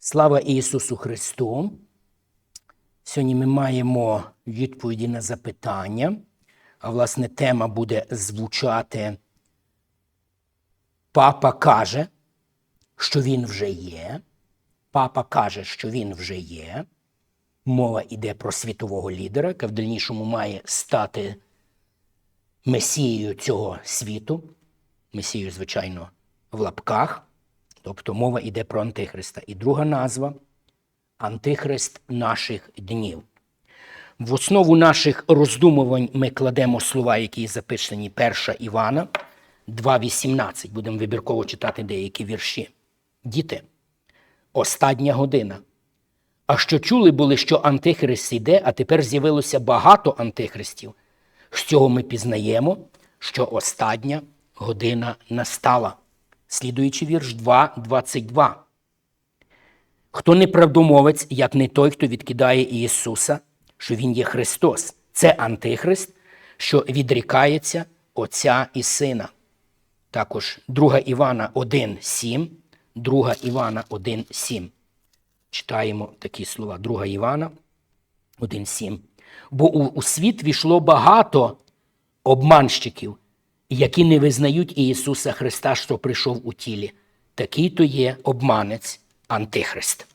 Слава Ісусу Христу! Сьогодні ми маємо відповіді на запитання, а власне тема буде звучати Папа каже, що він вже є. Папа каже, що він вже є. Мова йде про світового лідера, яка в дальнішому має стати месією цього світу. Месією, звичайно, в лапках. Тобто мова йде про Антихриста. І друга назва Антихрист наших днів. В основу наших роздумувань ми кладемо слова, які записані 1 Івана 2.18. Будемо вибірково читати деякі вірші. Діти, остання година. А що чули були, що Антихрист йде, а тепер з'явилося багато антихристів. З цього ми пізнаємо, що остання година настала. Слідуючий вірш 2.22. Хто не правдомовець, як не той, хто відкидає Ісуса, що Він є Христос. Це Антихрист, що відрікається Отця і Сина. Також 2 Івана 1.7, 2 Івана 1.7. Читаємо такі слова. 2 Івана 1.7. Бо у світ війшло багато обманщиків, які не визнають Ісуса Христа, що прийшов у тілі. Такий то є обманець Антихрист.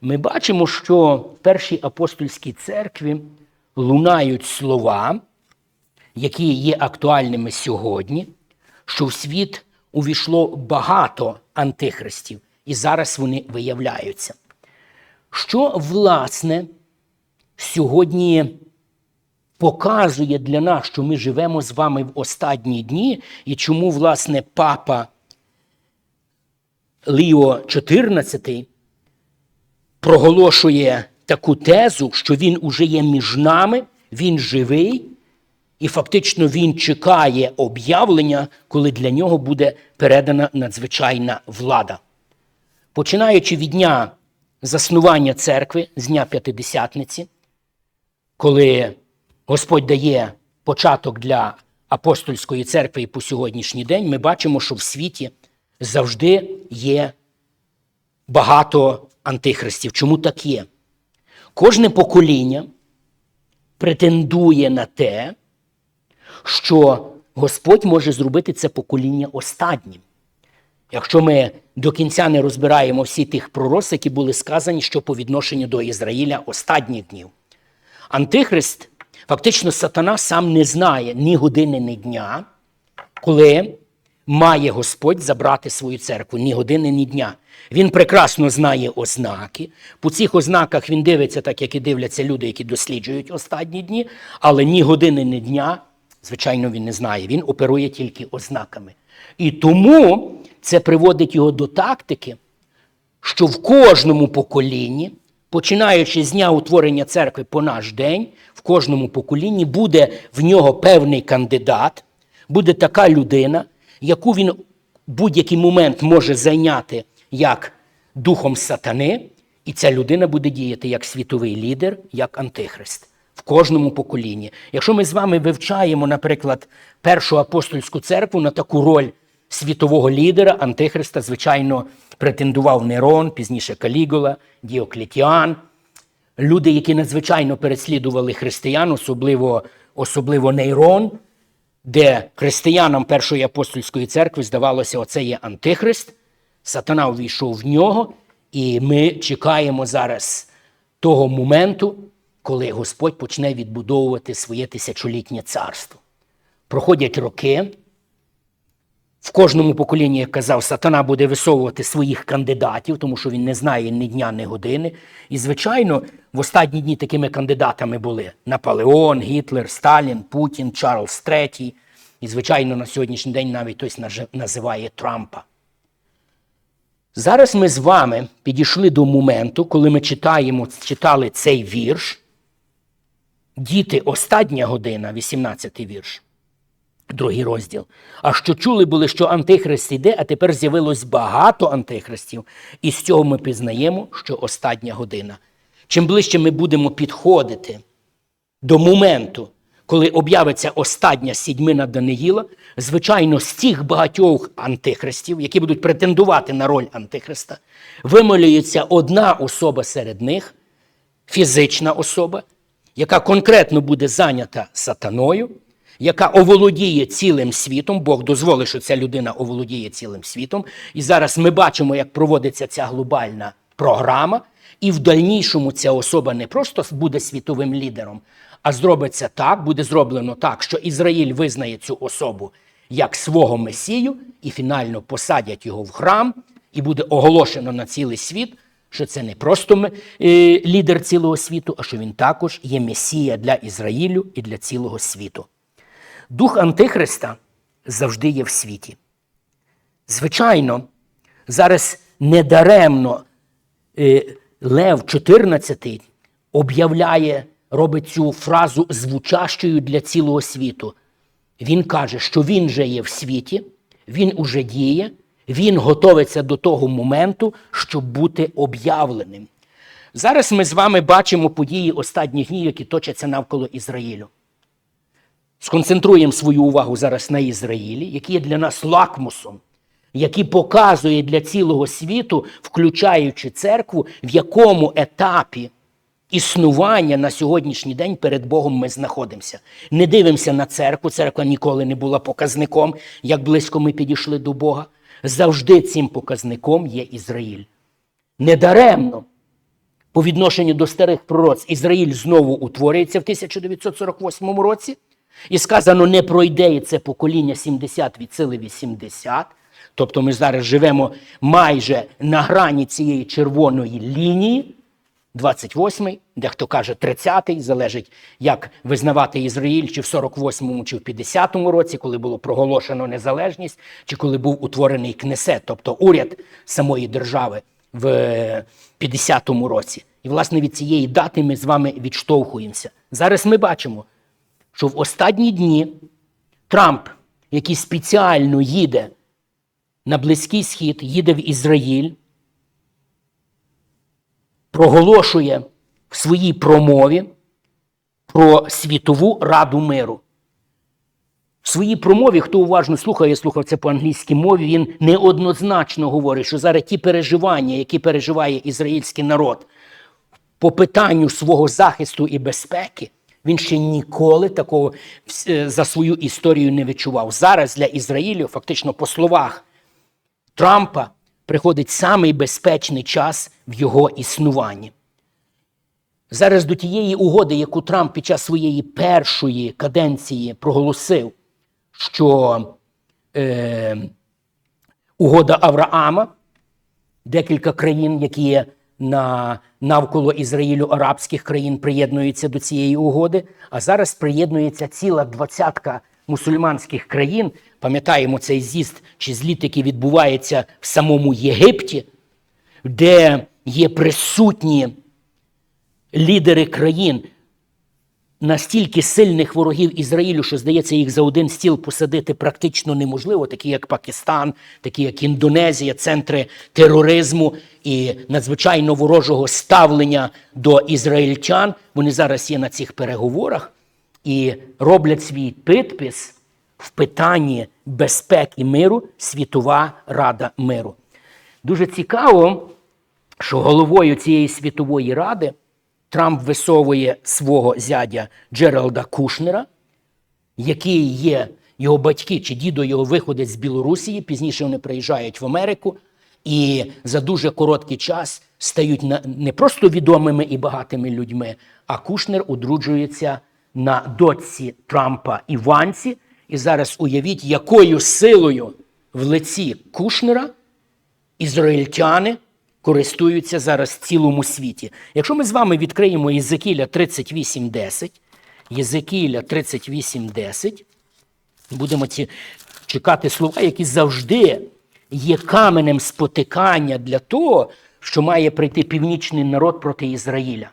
Ми бачимо, що в першій апостольській церкві лунають слова, які є актуальними сьогодні, що в світ увійшло багато антихристів, і зараз вони виявляються. Що, власне, сьогодні показує для нас, що ми живемо з вами в останні дні, і чому, власне, папа Ліо XIV проголошує таку тезу, що він уже є між нами, він живий, і фактично він чекає об'явлення, коли для нього буде передана надзвичайна влада. Починаючи від дня заснування церкви, з дня П'ятидесятниці, коли Господь дає початок для апостольської церкви і по сьогоднішній день, ми бачимо, що в світі завжди є багато антихристів. Чому так є? Кожне покоління претендує на те, що Господь може зробити це покоління останнім. Якщо ми до кінця не розбираємо всі тих пророцтв, які були сказані, що по відношенню до Ізраїля останніх днів. Антихрист, фактично, сатана сам не знає ні години, ні дня, коли має Господь забрати свою церкву, ні години, ні дня. Він прекрасно знає ознаки. По цих ознаках він дивиться, так як і дивляться люди, які досліджують останні дні, але ні години, ні дня, звичайно, він не знає. Він оперує тільки ознаками. І тому це приводить його до тактики, що в кожному поколінні, починаючи з дня утворення церкви по наш день, в кожному поколінні буде в нього певний кандидат, буде така людина, яку він в будь-який момент може зайняти як духом сатани, і ця людина буде діяти як світовий лідер, як антихрист. В кожному поколінні. Якщо ми з вами вивчаємо, наприклад, першу апостольську церкву на таку роль світового лідера, антихриста, звичайно, претендував Нерон, пізніше Калігула, Діоклетіан. Люди, які надзвичайно переслідували християн, особливо, особливо Нейрон, де християнам Першої апостольської церкви здавалося, оце є антихрист, сатана увійшов в нього, і ми чекаємо зараз того моменту, коли Господь почне відбудовувати своє тисячолітнє царство. Проходять роки. В кожному поколінні, як казав, сатана буде висовувати своїх кандидатів, тому що він не знає ні дня, ні години. І, звичайно, в останні дні такими кандидатами були Наполеон, Гітлер, Сталін, Путін, Чарльз III. І, звичайно, на сьогоднішній день навіть хтось називає Трампа. Зараз ми з вами підійшли до моменту, коли ми читаємо, читали цей вірш. Діти, остання година, 18 вірш. Другий розділ. А що чули були, що Антихрист іде, а тепер з'явилось багато антихристів, і з цього ми пізнаємо, що остання година. Чим ближче ми будемо підходити до моменту, коли об'явиться остання сідьмина Даниїла, звичайно, з тих багатьох антихристів, які будуть претендувати на роль антихриста, вимолюється одна особа серед них, фізична особа, яка конкретно буде зайнята сатаною, яка оволодіє цілим світом. Бог дозволить, що ця людина оволодіє цілим світом. І зараз ми бачимо, як проводиться ця глобальна програма. І в дальнішому ця особа не просто буде світовим лідером, а зробиться так, буде зроблено так, що Ізраїль визнає цю особу як свого месію, і фінально посадять його в храм, і буде оголошено на цілий світ, що це не просто е, лідер цілого світу, а що він також є месія для Ізраїлю і для цілого світу. Дух Антихриста завжди є в світі. Звичайно, зараз недаремно е, Лев 14 об'являє, робить цю фразу звучащою для цілого світу. Він каже, що він же є в світі, він уже діє, він готовиться до того моменту, щоб бути об'явленим. Зараз ми з вами бачимо події останніх днів, які точаться навколо Ізраїлю. Сконцентруємо свою увагу зараз на Ізраїлі, який є для нас лакмусом, який показує для цілого світу, включаючи церкву, в якому етапі існування на сьогоднішній день перед Богом ми знаходимося. Не дивимося на церкву, церква ніколи не була показником, як близько ми підійшли до Бога. Завжди цим показником є Ізраїль. Недаремно по відношенню до старих пророць Ізраїль знову утворюється в 1948 році. І сказано, не пройде це покоління 70 від сили 80. Тобто ми зараз живемо майже на грані цієї червоної лінії. 28-й, дехто каже 30-й, залежить, як визнавати Ізраїль, чи в 48-му, чи в 50-му році, коли було проголошено незалежність, чи коли був утворений кнесет, тобто уряд самої держави в 50-му році. І, власне, від цієї дати ми з вами відштовхуємося. Зараз ми бачимо, що в останні дні Трамп, який спеціально їде на Близький Схід, їде в Ізраїль, проголошує в своїй промові про світову раду миру. В своїй промові, хто уважно слухав, я слухав це по англійській мові, він неоднозначно говорить, що зараз ті переживання, які переживає ізраїльський народ по питанню свого захисту і безпеки, він ще ніколи такого е, за свою історію не відчував. Зараз для Ізраїлю, фактично, по словах Трампа, приходить самий безпечний час в його існуванні. Зараз до тієї угоди, яку Трамп під час своєї першої каденції проголосив, що е, угода Авраама, декілька країн, які є на навколо Ізраїлю арабських країн, приєднуються до цієї угоди, а зараз приєднується ціла двадцятка мусульманських країн. Пам'ятаємо цей з'їзд чи зліт, який відбувається в самому Єгипті, де є присутні лідери країн настільки сильних ворогів Ізраїлю, що здається, їх за один стіл посадити практично неможливо, такі як Пакистан, такі як Індонезія, центри тероризму і надзвичайно ворожого ставлення до ізраїльтян. Вони зараз є на цих переговорах і роблять свій підпис в питанні безпеки миру Світова Рада миру. Дуже цікаво, що головою цієї світової ради Трамп висовує свого зядя Джералда Кушнера, який є його батьки чи дідо його виходить з Білорусі. Пізніше вони приїжджають в Америку і за дуже короткий час стають не просто відомими і багатими людьми, а Кушнер одруджується на дочці Трампа Іванці. І зараз уявіть, якою силою в лиці Кушнера ізраїльтяни користуються зараз в цілому світі. Якщо ми з вами відкриємо Єзекіля 38.10, Єзекіля 38.10, будемо ці чекати слова, які завжди є каменем спотикання для того, що має прийти північний народ проти Ізраїля.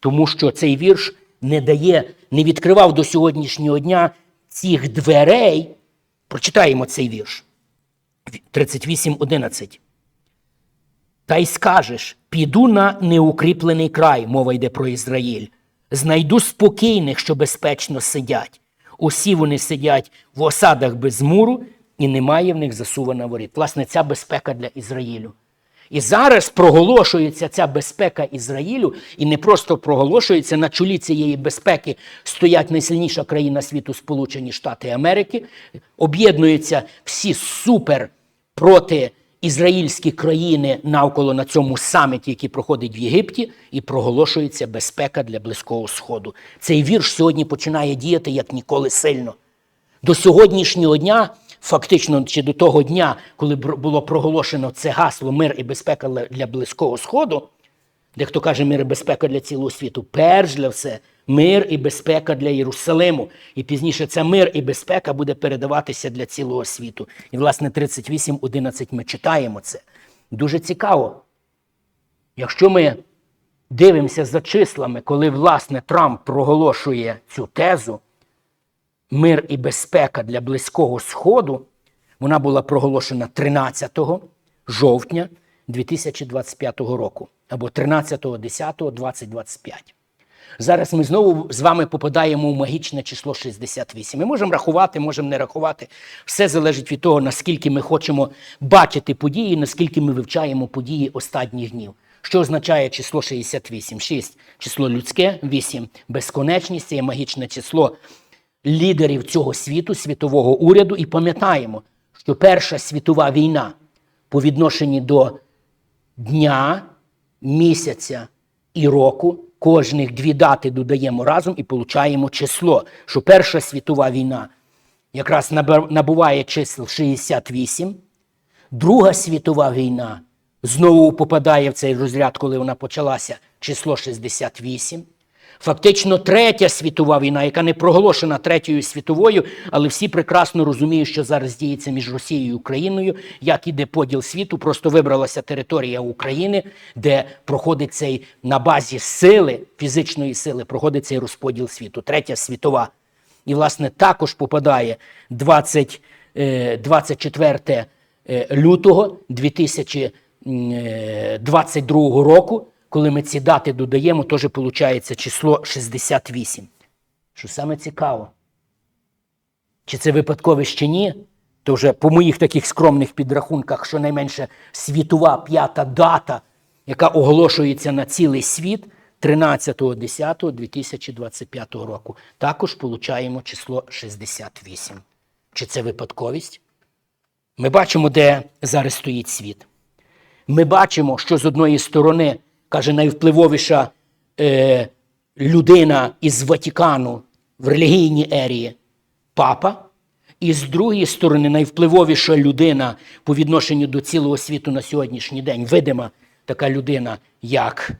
Тому що цей вірш не дає, не відкривав до сьогоднішнього дня цих дверей. Прочитаємо цей вірш. 38.11. Та й скажеш: піду на неукріплений край, мова йде про Ізраїль, Знайду спокійних, що безпечно сидять. Усі вони сидять в осадах без муру, і немає в них засувана воріт. Власне, ця безпека для Ізраїлю. І зараз проголошується ця безпека Ізраїлю, і не просто проголошується на чолі цієї безпеки стоять найсильніша країна світу Сполучені Штати Америки. Об'єднуються всі супер проти ізраїльські країни навколо на цьому саміті, який проходить в Єгипті, і проголошується безпека для Близького Сходу. Цей вірш сьогодні починає діяти як ніколи сильно. До сьогоднішнього дня, фактично, чи до того дня, коли було проголошено це гасло мир і безпека для- Близького Сходу, дехто каже мир і безпека для цілого світу, перш для все, мир і безпека для Єрусалиму. І пізніше це мир і безпека буде передаватися для цілого світу. І, власне, 38.11 ми читаємо це. Дуже цікаво. Якщо ми дивимося за числами, коли, власне, Трамп проголошує цю тезу, мир і безпека для Близького Сходу, вона була проголошена 13 жовтня 2025 року або 13.10.2025. Зараз ми знову з вами попадаємо у магічне число 68. Ми можемо рахувати, можемо не рахувати. Все залежить від того, наскільки ми хочемо бачити події, наскільки ми вивчаємо події останніх днів. Що означає число 68? 6 число людське, 8 безконечність, це є магічне число лідерів цього світу, світового уряду, і пам'ятаємо, що Перша світова війна по відношенню до дня, місяця і року, кожних дві дати додаємо разом і получаємо число, що Перша світова війна якраз набуває чисел 68, Друга світова війна знову попадає в цей розряд, коли вона почалася, число 68. Фактично, третя світова війна, яка не проголошена третьою світовою, але всі прекрасно розуміють, що зараз діється між Росією і Україною, як іде поділ світу. Просто вибралася територія України, де проходить цей на базі сили, фізичної сили, проходить цей розподіл світу. Третя світова. І, власне, також попадає 20, е, 24 е, лютого 2022 року, коли ми ці дати додаємо, теж виходить число 68. Що саме цікаво, чи це випадковість чи ні, то вже по моїх таких скромних підрахунках, щонайменше світова п'ята дата, яка оголошується на цілий світ 13.10.2025 року. Також получаємо число 68. Чи це випадковість? Ми бачимо, де зараз стоїть світ. Ми бачимо, що з одної сторони, каже найвпливовіша е, людина із Ватикану в релігійній ерії папа, і з другої сторони, найвпливовіша людина по відношенню до цілого світу на сьогоднішній день, видима така людина, як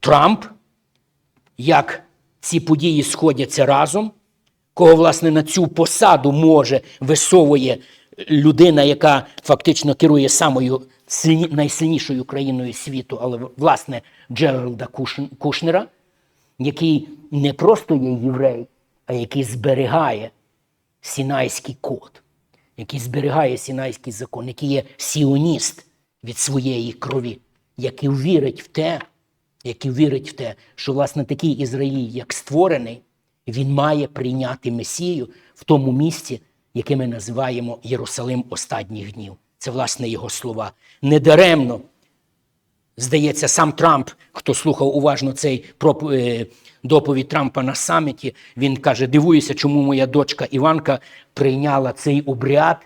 Трамп, як ці події сходяться разом, кого, власне, на цю посаду може висовує людина, яка фактично керує самою сильні, найсильнішою країною світу, але, власне, Джералда Кушнера, який не просто є єврей, а який зберігає Сінайський код, який зберігає Сінайський закон, який є сіоніст від своєї крові, який вірить в те, який вірить в те, що власне такий Ізраїль, як створений, він має прийняти Месію в тому місці, яке ми називаємо Єрусалим останніх днів. Це власне його слова. Недаремно Здається, сам Трамп, хто слухав уважно цей е, доповідь Трампа на саміті, він каже: дивуюся, чому моя дочка Іванка прийняла цей обряд,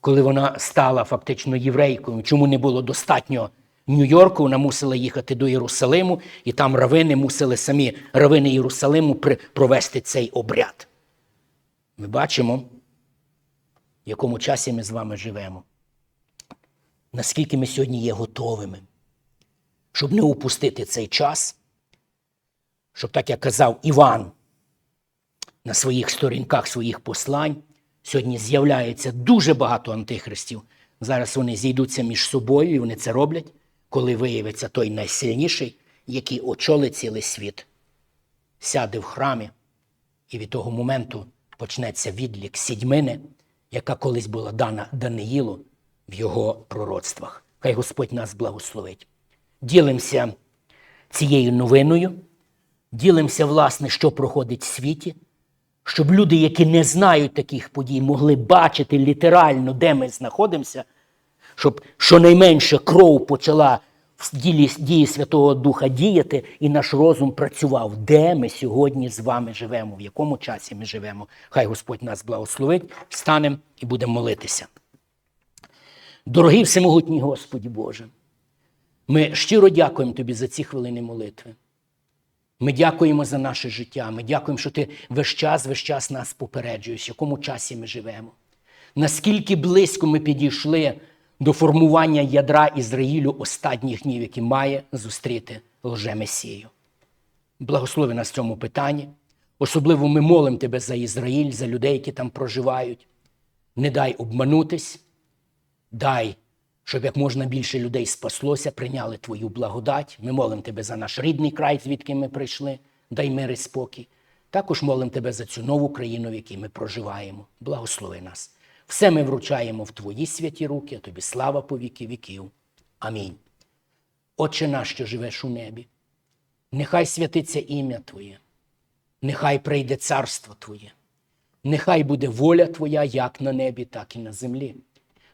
коли вона стала фактично єврейкою. Чому не було достатньо Нью-Йорку, вона мусила їхати до Єрусалиму, і там равини мусили самі равини Єрусалиму провести цей обряд. Ми бачимо, в якому часі ми з вами живемо. Наскільки ми сьогодні є готовими щоб не упустити цей час, щоб, так як казав Іван на своїх сторінках своїх послань, сьогодні з'являється дуже багато антихристів. Зараз вони зійдуться між собою, і вони це роблять, коли виявиться той найсильніший, який очолить цілий світ, сяде в храмі, і від того моменту почнеться відлік сідьмини, яка колись була дана Даниїлу в його пророцтвах. Хай Господь нас благословить. Ділимося цією новиною. ділимося, власне, що проходить в світі, щоб люди, які не знають таких подій, могли бачити літерально, де ми знаходимося, щоб щонайменше кров почала в ділі дії Святого Духа діяти, і наш розум працював, де ми сьогодні з вами живемо, в якому часі ми живемо. Хай Господь нас благословить, встанемо і будемо молитися. Дорогий всемогутній Господі Боже, ми щиро дякуємо Тобі за ці хвилини молитви. Ми дякуємо за наше життя. Ми дякуємо, що ти весь час, весь час нас попереджуєш, в якому часі ми живемо. Наскільки близько ми підійшли до формування ядра Ізраїлю останніх днів, які має зустріти лже-месію. Благослови нас в цьому питанні. Особливо ми молимо Тебе за Ізраїль, за людей, які там проживають. Не дай обманутись, дай, щоб як можна більше людей спаслося, прийняли Твою благодать. Ми молимо Тебе за наш рідний край, звідки ми прийшли. Дай мир і спокій. Також молимо Тебе за цю нову країну, в якій ми проживаємо. Благослови нас. Все ми вручаємо в Твої святі руки, а Тобі слава по віки віків. Амінь. Отче наш, що живеш у небі, нехай святиться ім'я Твоє, нехай прийде царство Твоє, нехай буде воля Твоя як на небі, так і на землі.